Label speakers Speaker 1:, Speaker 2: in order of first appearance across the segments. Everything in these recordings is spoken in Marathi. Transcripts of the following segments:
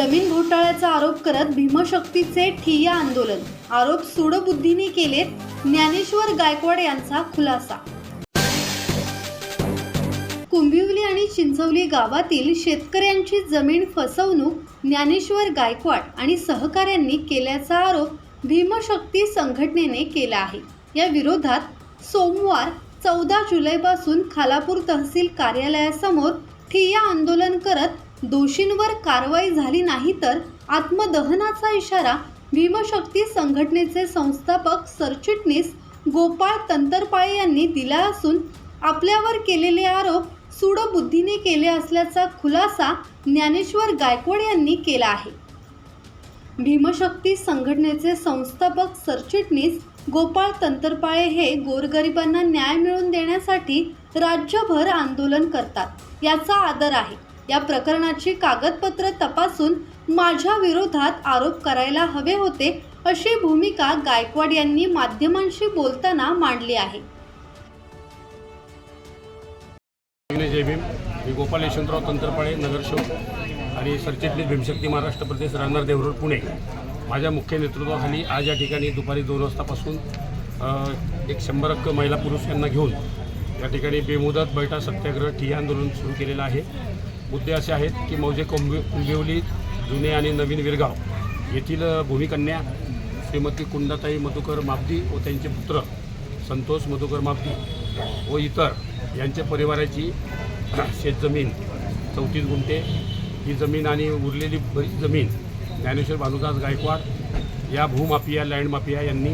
Speaker 1: जमीन घोटाळ्याचा आरोप करत भीमशक्तीचे ठिय्या आंदोलन. आरोप सुडबुद्धीने केलेत ज्ञानेश्वर गायकवाड यांचा खुलासा. कुंभिवली आणि चिंचवली गावातील शेतकऱ्यांची जमीन फसवणूक ज्ञानेश्वर गायकवाड आणि सहकाऱ्यांनी केल्याचा आरोप भीमशक्ती संघटनेने केला आहे. या विरोधात सोमवार चौदा जुलैपासून खालापूर तहसील कार्यालयासमोर ठिय्या आंदोलन करत दोषींवर कारवाई झाली नाही तर आत्मदहनाचा इशारा भीमशक्ती संघटनेचे संस्थापक सरचिटणीस गोपाळ तंतरपाळे यांनी दिला असून आपल्यावर केलेले आरोप सूडबुद्धीने केले असल्याचा खुलासा ज्ञानेश्वर गायकवाड यांनी केला आहे. भीमशक्ती संघटनेचे संस्थापक सरचिटणीस गोपाळ तंतरपाळे हे गोरगरिबांना न्याय मिळवून देण्यासाठी राज्यभर आंदोलन करतात याचा आदर आहे. या प्रकरणाची कागदपत्र तपासून माझ्या विरोधात आरोप करायला हवे होते अशी भूमिका गायकवाड यांनी माध्यमांशी बोलताना मांडली आहे.
Speaker 2: मी जय भीम. मी गोपाल यशवंतराव तंत्रपाळे नगरसेवक आणि सरचिटणीस भीमशक्ती महाराष्ट्र प्रदेश राहणार देवरोड पुणे. माझ्या मुख्य नेतृत्वाखाली आज या ठिकाणी दुपारी दोन वाजतापासून एक शंभर अक्क महिला पुरुष यांना घेऊन या ठिकाणी बेमुदत बैठा सत्याग्रह ठिय्या आंदोलन सुरू केलेलं आहे. मुद्दे असे आहेत की मौजे कोंबि कुंभिवली जुने आणि नवीन विरगाव येथील भूमिकन्या श्रीमती कुंदाताई मधुकर मापदी व त्यांचे पुत्र संतोष मधुकर मापदी व इतर यांच्या परिवाराची शेतजमीन चौतीस गुंठे. ही जमीन आणि उरलेली बरीच जमीन ज्ञानेश्वर भानुदास गायकवाड या भूमाफिया लँड माफिया यांनी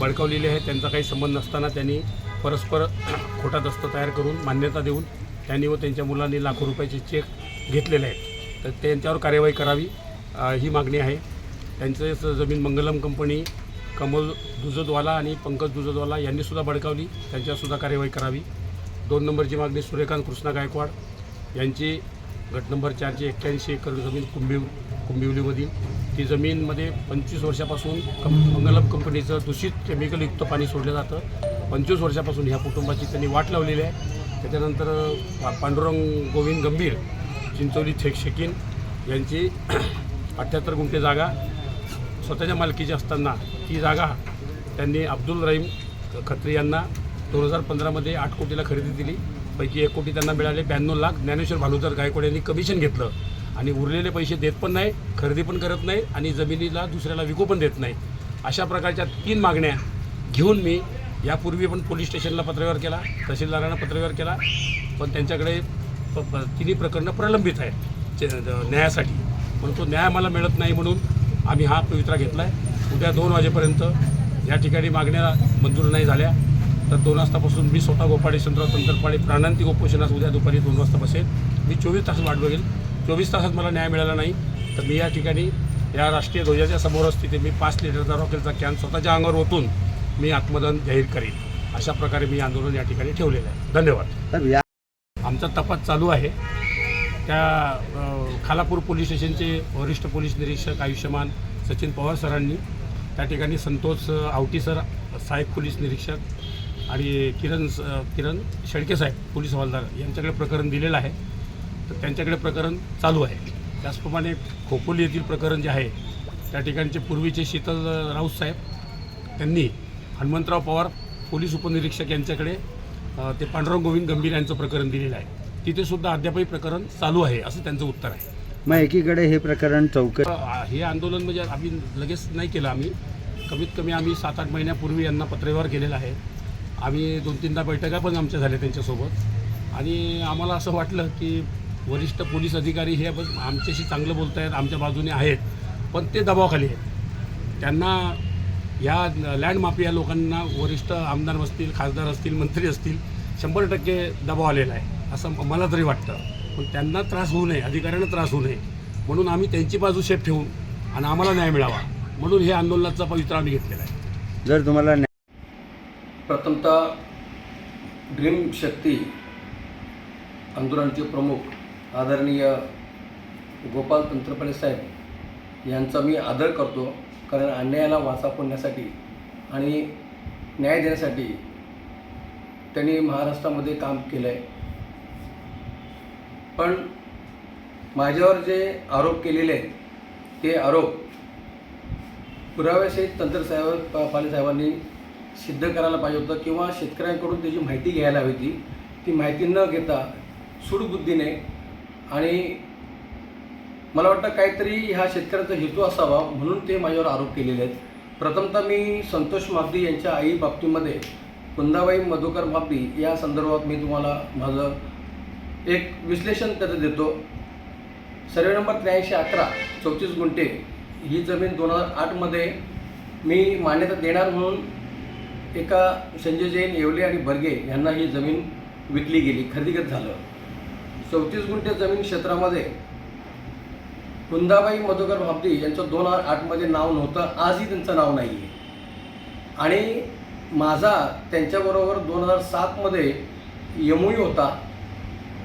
Speaker 2: बळकावलेली आहे. त्यांचा काही संबंध नसताना त्यांनी परस्पर खोटा दस्त तयार करून मान्यता देऊन त्यांनी व त्यांच्या मुलांनी लाखो रुपयाचे चेक घेतलेले आहेत. तर त्यांच्यावर कार्यवाही करावी ही मागणी आहे. त्यांचं जमीन मंगलम कंपनी कमल दुजदवाला आणि पंकज दुजदवाला यांनीसुद्धा बडकावली त्यांच्यावरसुद्धा कार्यवाही करावी. दोन नंबरची मागणी सूर्यकांत कृष्णा गायकवाड यांची. गट नंबर चारशे एक्क्याऐंशी एकर जमीन कुंभिव कुंभिवलीमधील ती जमीनमध्ये पंचवीस वर्षापासून कं मंगलम कंपनीचं दूषित केमिकलयुक्त पाणी सोडलं जातं. पंचवीस वर्षापासून ह्या कुटुंबाची त्यांनी वाट लावलेली आहे. त्याच्यानंतर पा- पांडुरंग गोविंद गंभीर चिंचोली शेख शेकीन यांची अठ्ठ्याहत्तर गुंठे जागा स्वतःच्या मालकीची असताना ती जागा त्यांनी अब्दुल रहीम खत्री यांना दोन हजार पंधरामध्ये आठ कोटीला खरेदी दिली. पैकी एक कोटी त्यांना मिळाले ब्याण्णव लाख. ज्ञानेश्वर भानुदार गायकवाड यांनी कमिशन घेतलं आणि उरलेले पैसे देत पण नाही खरेदी पण करत नाही आणि जमिनीला दुसऱ्याला विकू पण देत नाही. अशा प्रकारच्या तीन मागण्या घेऊन मी यापूर्वी पण पोलीस स्टेशनला पत्रव्यवहार केला तहसीलदारांना पत्रव्यवहार केला पण त्यांच्याकडे प- प- तिन्ही प्रकरणं प्रलंबित आहेत न्यायासाठी. पण तो न्याय मला मिळत नाही म्हणून आम्ही हा पवित्रा घेतला आहे उद्या दोन वाजेपर्यंत या ठिकाणी मागण्या मंजूर नाही झाल्या तर दोन वाजतापासून मी स्वतः गोपाळे चंद्रराव तंत्रपाळे प्राणांतिक उपोषणास उद्या दुपारी दोन वाजता बसेल. मी चोवीस तास वाट बघेल. चोवीस तासात मला न्याय मिळाला नाही तर मी या ठिकाणी या राष्ट्रीय ध्वजाच्या समोरच तिथे मी पाच लिटरचा रॉकेलचा कॅन स्वतःच्या अंगावर ओतून मी आत्मदान जाहीर करीन. अशा प्रकारे मी आंदोलन या ठिकाणी ठेवलेलं आहे. धन्यवाद. आमचा तपास चालू आहे. त्या खालापूर पोलीस स्टेशनचे वरिष्ठ पोलीस निरीक्षक आयुष्यमान सचिन पवार सरांनी त्या ठिकाणी संतोष आवटी सर सहाय्यक पोलीस निरीक्षक आणि किरण किरण शेळके साहेब पोलीस हवालदार यांच्याकडे प्रकरण दिलेलं आहे. तर त्यांच्याकडे प्रकरण चालू आहे. त्याचप्रमाणे खोपोली येथील प्रकरण जे आहे त्या ठिकाणचे पूर्वीचे शीतल राऊत साहेब त्यांनी हनुमंतराव पवार पोलीस उपनिरीक्षक यांच्याकडे ते पांडुरंग गोविंद गंभीर यांचं प्रकरण दिलेलं आहे. तिथे सुद्धा अद्यापही प्रकरण चालू आहे असं त्यांचं उत्तर आहे.
Speaker 3: मग एकीकडे हे प्रकरण चौकट
Speaker 2: अ, हे आंदोलन म्हणजे आम्ही लगेच नाही केलं आम्ही. कमीत कमी आम्ही सात आठ महिन्यापूर्वी यांना पत्रव्यवहार केलेला आहे. आम्ही दोन तीनदा बैठका पण आमच्या झाल्या त्यांच्यासोबत. आणि आम्हाला असं वाटलं की वरिष्ठ पोलीस अधिकारी हे बस आमच्याशी चांगलं बोलत आहेत आमच्या बाजूने आहेत पण ते दबावाखाली आहेत. त्यांना या लँड माफिया लोकांना वरिष्ठ आमदार असतील खासदार असतील मंत्री असतील शंभर टक्के दबाव आलेला आहे. असं मला तरी वाटतं. पण त्यांना त्रास होऊ नये अधिकाऱ्यांना त्रास होऊ नये. म्हणून आम्ही त्यांची बाजू शेफ ठेवून आणि आम्हाला न्याय मिळावा. म्हणून हे आंदोलनाचा पवित्र आम्ही घेतलेला आहे.
Speaker 3: जर तुम्हाला
Speaker 4: प्रथमतः ड्रीम शक्ती आंदोलनाचे प्रमुख आदरणीय गोपाल तंत्रपणे साहेब यांचा मी आदर करतो. कारण अन्यायाला वाचा फोडण्यासाठी आणि न्याय देण्यासाठी त्यांनी महाराष्ट्रामध्ये काम केलं आहे पण माझ्यावर जे आरोप केलेले आहेत ते आरोप पुराव्यासहित तंत्रसाहेब पा- पाले साहेबांनी सिद्ध करायला पाहिजे होतं किंवा शेतकऱ्यांकडून त्याची माहिती घ्यायला हवी होती. ती माहिती न घेता सूडबुद्धीने आणि मला वाटतं काहीतरी ह्या शेतकऱ्यांचा हेतू असावा म्हणून ते माझ्यावर आरोप केलेले आहेत. प्रथमतः मी संतोष मागदी यांच्या आई बाबतीमध्ये कुंदाबाई मधुकर मागदी या संदर्भात मी तुम्हाला माझं एक विश्लेषण त्याचं देतो. सर्वे नंबर त्र्याऐंशी अकरा चौतीस गुंठे ही जमीन दोन हजार आठमध्ये मी मान्यता देणार म्हणून एका संजय जैन येवले आणि बर्गे यांना ही जमीन विकली गेली खरेदीगत झालं. चौतीस गुंठे जमीन क्षेत्रामध्ये कुंदाबाई मधुकर भाबदी यांचं दोन हजार आठमध्ये नाव नव्हतं. आजही त्यांचं नाव नाही आहे आणि माझा त्यांच्याबरोबर दोन हजार सातमध्ये यमुई होता.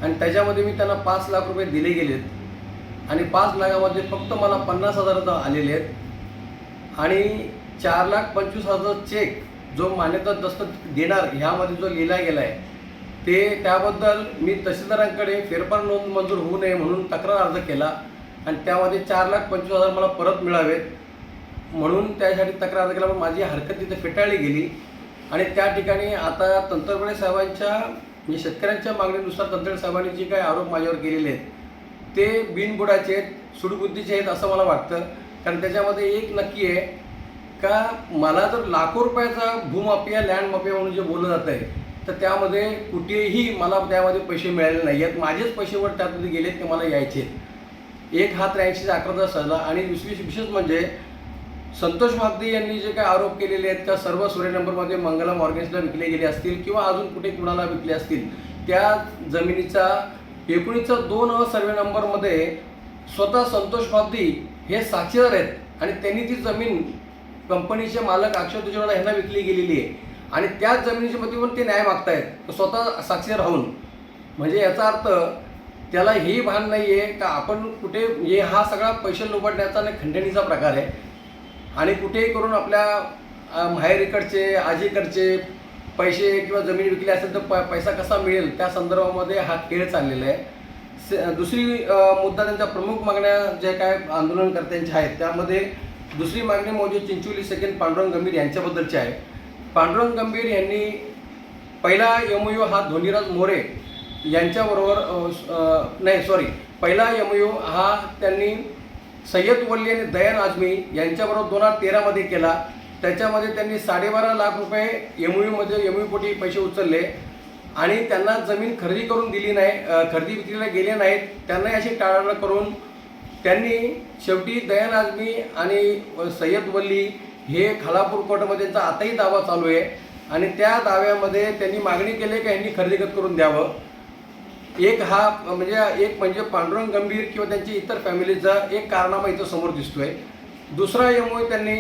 Speaker 4: आणि त्याच्यामध्ये मी त्यांना पाच लाख रुपये दिले गेलेत. आणि पाच लाखामध्ये फक्त मला पन्नास हजार आलेले आहेत. आणि चार लाख पंचवीस हजार चेक जो मान्यता दस्त देणार ह्यामध्ये जो लिहिला गेला आहे ते त्याबद्दल मी तहसीलदारांकडे फेरफार नोंद मंजूर होऊ नये म्हणून तक्रार अर्ज केला. आणि त्यामध्ये चार लाख पंचवीस हजार मला परत मिळावेत. म्हणून त्यासाठी तक्रार केला पण माझी हरकत तिथे फेटाळली गेली. आणि त्या ठिकाणी आता तंत्रज्ञ साहेबांच्या म्हणजे शेतकऱ्यांच्या मागणीनुसार तंत्रज्ञ साहेबांनी जे काही आरोप माझ्यावर केलेले आहेत ते बिनबुडाचे आहेत सुडबुद्धीचे आहेत असं मला वाटतं. कारण त्याच्यामध्ये एक नक्की आहे का मला जर लाखो रुपयाचा भूमाफिया लँड माफिया म्हणून जे बोललं जातं आहे तर त्यामध्ये कुठेही मला त्यामध्ये पैसे मिळाले नाही आहेत माझेच पैसे वर त्यामध्ये गेलेत ते मला यायचे आहेत. एक हा त्र्याऐंशीचा अकराचा सहला आणि दुसरी विशेष म्हणजे संतोष भागदे यांनी जे काही आरोप केलेले आहेत त्या सर्व सूर्य नंबरमध्ये मंगलम ऑर्गन्सला विकले गेले असतील किंवा अजून कुठे कुणाला विकले असतील त्या जमिनीचा एकोणीसचा दोन अ सर्वे नंबरमध्ये स्वतः संतोष भागदी हे साक्षीदार आहेत आणि त्यांनी ती जमीन कंपनीचे मालक अक्षय तुजवाला यांना विकली गेलेली आहे. आणि त्याच जमिनीच्या मध्ये पण ते न्याय मागतायत स्वतः साक्षीदार राहून. म्हणजे याचा अर्थ त्याला हे भान नाही आहे का आपण कुठे हे हा सगळा पैसे लुबडण्याचा आणि खंडणीचा प्रकार आहे. आणि कुठेही करून आपल्या माहेरीकडचे आजीकडचे पैसे किंवा जमीन विकली असेल तर प पैसा कसा मिळेल? त्या संदर्भामध्ये हा खेळ चाललेला आहे. दुसरी मुद्दा त्यांच्या प्रमुख मागण्या ज्या काय आंदोलनकर्त्यांच्या आहेत त्यामध्ये दुसरी मागणी म्हणजे चिंचोली सेकंड पांडुरंग गंभीर यांच्याबद्दलची आहे. पांडुरंग गंभीर यांनी पहिला यमयू हा धोनीराज मोरे यांच्याबरोबर नाही सॉरी पहिला यमयू हा त्यांनी सय्यद वल्ली आणि दयान आझमी यांच्याबरोबर दोन हजार तेरामध्ये केला. त्याच्यामध्ये त्यांनी साडेबारा लाख रुपये एमयूमध्ये एमयूपोटी पैसे उचलले. आणि त्यांना जमीन खरेदी करून दिली नाही खरेदी विक्रीला गेले नाहीत. त्यांनाही अशी टाळाटाळ करून त्यांनी शेवटी दयान आझमी आणि सय्यद वल्ली हे खालापूर कोर्टामध्ये त्यांचा आताही दावा चालू आहे. आणि त्या दाव्यामध्ये त्यांनी मागणी केली की यांनी खरेदीगत करून द्यावं. एक हा म्हणजे एक म्हणजे पांडुरंग गंभीर किंवा त्यांची इतर फॅमिलीचा एक कारनामा इथं समोर दिसतोय. दुसरा यामुळे त्यांनी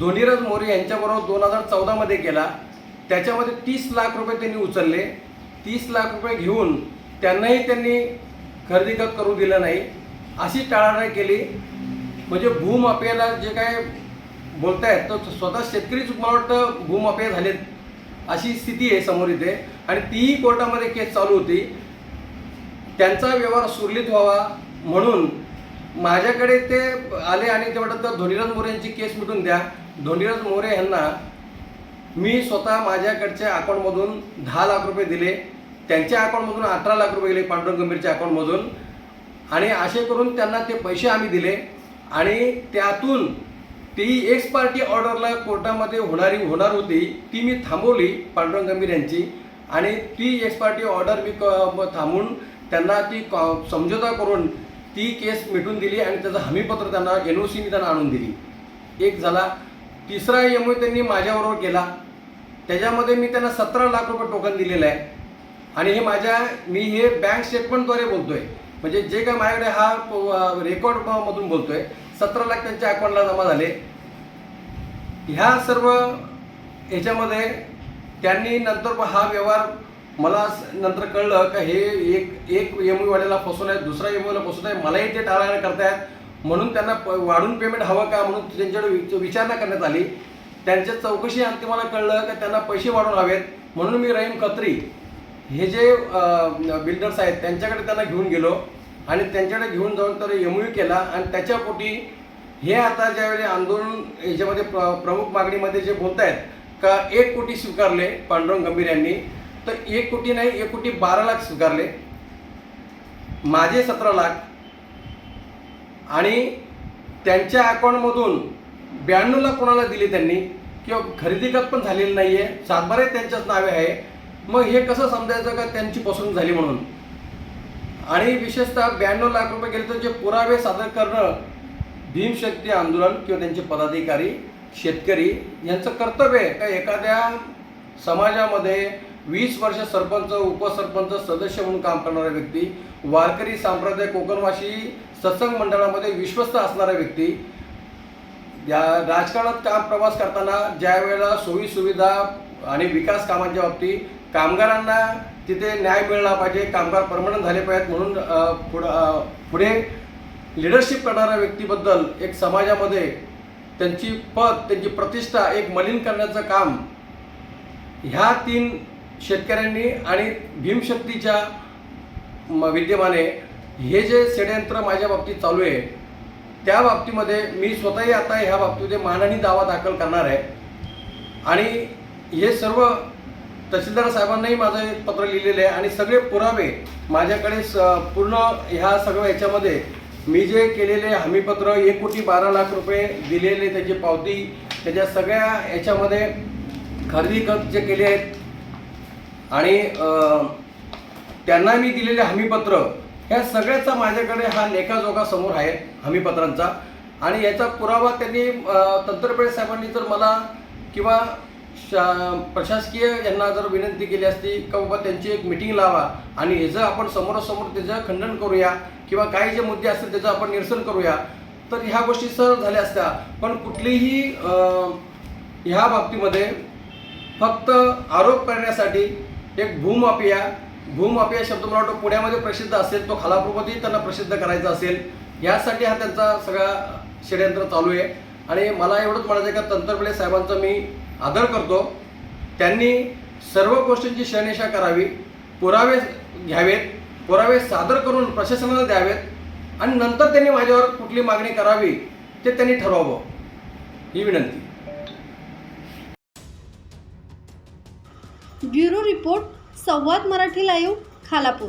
Speaker 4: धोनीराज मोरे यांच्याबरोबर दोन हजार चौदामध्ये केला. त्याच्यामध्ये तीस लाख रुपये त्यांनी उचलले. तीस लाख रुपये घेऊन त्यांनाही त्यांनी खरेदी खरेदीगत करू दिलं नाही. अशी टाळाटाळ केली. म्हणजे भूमाफियाला जे काय बोलतायत तर स्वतः शेतकरीच मला वाटतं भूमाफिया झालेत. अशी स्थिती आहे समोर इथे. आणि तीही कोर्टामध्ये केस चालू होती. त्यांचा व्यवहार सुरळीत व्हावा म्हणून माझ्याकडे ते आले आणि ते वाटत तर धोनीराज मोरे यांची केस मिटून द्या. धोनीराज मोरे यांना मी स्वतः माझ्याकडच्या अकाउंटमधून दहा लाख रुपये दिले. त्यांच्या अकाउंटमधून अठरा लाख रुपये गेले पांडुरंग गंभीरच्या अकाउंटमधून. आणि असे करून त्यांना ते पैसे आम्ही दिले. आणि त्यातून ती एक्स पार्टी ऑर्डरला कोर्टामध्ये होणारी होणार होती ती मी थांबवली पांडुरंग गंभीर यांची. आणि ती एक्स पार्टी ऑर्डर मी म- थांबून त्यांना ती समझोता करून ती केस मिटून दिली आणि त्याचं हमीपत्र त्यांना एन ओ सीने त्यांना आणून दिली. एक झाला. तिसरा एम त्यांनी माझ्याबरोबर केला. त्याच्यामध्ये मी त्यांना सतरा लाख रुपये टोकन दिलेलं आहे. आणि हे माझ्या मी हे बँक स्टेटमेंटद्वारे बोलतोय. म्हणजे जे काय माझ्याकडे हा रेकॉर्ड मधून बोलतोय सतरा लाख त्यांच्या अकाउंटला जमा झाले. ह्या सर्व ह्याच्यामध्ये त्यांनी नंतर हा व्यवहार मला नंतर कळलं का हे एक एक वाल्याला फसवलं आहे दुसरा एमओला फसवत आहे मलाही ते टाळाटाळ करतायत. म्हणून त्यांना प- वाढून पेमेंट हवं का? म्हणून त्यांच्याकडे विचारणा करण्यात आली. त्यांच्या चौकशी अंती मला कळलं का त्यांना पैसे वाढून हवेत. म्हणून मी रहीम खत्री हे जे बिल्डर्स आहेत त्यांच्याकडे त्यांना घेऊन गेलो. आणि त्यांच्याकडे घेऊन जाऊन तर एम केला. आणि त्याच्यापोटी हे आता ज्यावेळी आंदोलन याच्यामध्ये प्र प्रमुख मागणीमध्ये जे बोलत आहेत का एक कोटी स्वीकारले पांडुरंग गंभीर यांनी तर एक कोटी नाही एक कोटी बारा लाख स्वीकारले. माझे सतरा लाख. आणि त्यांच्या अकाउंटमधून ब्याण्णव लाख कोणाला दिले त्यांनी? किंवा खरेदी खत पण झालेली नाही आहे सातबारे त्यांच्याच नावे आहे. मग हे कसं समजायचं का त्यांची फसवणूक झाली म्हणून? आणि विशेषतः ब्याण्णव लाख रुपये गेले तर जे पुरावे सादर करणं भीमशक्ती आंदोलन किंवा त्यांचे पदाधिकारी शेतकरी यांचं कर्तव्य आहे. का एखाद्या समाजामध्ये वीस वर्ष सरपंच उपसरपंच सदस्य म्हणून काम करणारा व्यक्ती वारकरी सांप्रदाय कोकणवासी सत्संग मंडळामध्ये विश्वस्त असणारा व्यक्ती या राजकारणात काम प्रवास करताना ज्या वेळेला सोयी सुविधा आणि विकास कामांच्या बाबतीत कामगारांना तिथे न्याय मिळला पाहिजे कामगार परमनंट झाले पाहिजेत म्हणून पुढं पुढे लिडरशिप करणाऱ्या व्यक्तीबद्दल एक समाजामध्ये त्यांची पद त्यांची प्रतिष्ठा एक मलिन करण्याचं काम ह्या तीन शेतकऱ्यांनी आणि भीमशक्तीच्या विद्यमाने हे जे षडयंत्र माझ्या बाबतीत चालू आहे त्या बाबतीमध्ये मी स्वतःही आता ह्या बाबतीमध्ये मानहानी दावा दाखल करणार आहे. आणि हे सर्व तहसीलदार साहेबांनाही माझं एक पत्र लिहिलेलं आहे आणि सगळे पुरावे माझ्याकडे स पूर्ण ह्या सगळ्या याच्यामध्ये मी जे केलेले हमीपत्र एक कोटी बारा लाख रुपये दिलेले त्याची पावती त्याच्या सगळ्या याच्यामध्ये खरेदी खत जे केले आहेत आणि त्यांना मी दिलेले हमीपत्र ह्या सगळ्याचा माझ्याकडे हा लेखाजोखा समोर आहे हमीपत्रांचा. आणि याचा पुरावा त्यांनी तंत्रपेठ साहेबांनी जर मला किंवा प्रशासकीय यांना जर विनंती केली असती का बाबा त्यांची एक मिटिंग लावा आणि याचं आपण समोरासमोर त्याचं खंडन करूया किंवा काही जे मुद्दे असतील त्याचं आपण निरसन करूया तर ह्या गोष्टी सहज झाल्या असत्या. पण कुठलीही ह्या बाबतीमध्ये फक्त आरोप करण्यासाठी एक भूमाफिया भूमाफिया शब्द मला वाटतं पुण्यामध्ये प्रसिद्ध असेल तो खालापूरमध्ये त्यांना प्रसिद्ध करायचा असेल. यासाठी हा त्यांचा सगळा षडयंत्र चालू आहे. आणि मला एवढंच म्हणायचं आहे का तंत्रपिळे साहेबांचा मी आदर करतो. त्यांनी सर्व गोष्टींची शहनिशा करावी पुरावे घ्यावेत पुरावे सादर करून प्रशासनाला द्यावेत आणि नंतर त्यांनी माझ्यावर कुठली मागणी करावी ते त्यांनी ठरवावं. ही विनंती.
Speaker 1: Bureau report Samvad Marathi live Khalapur.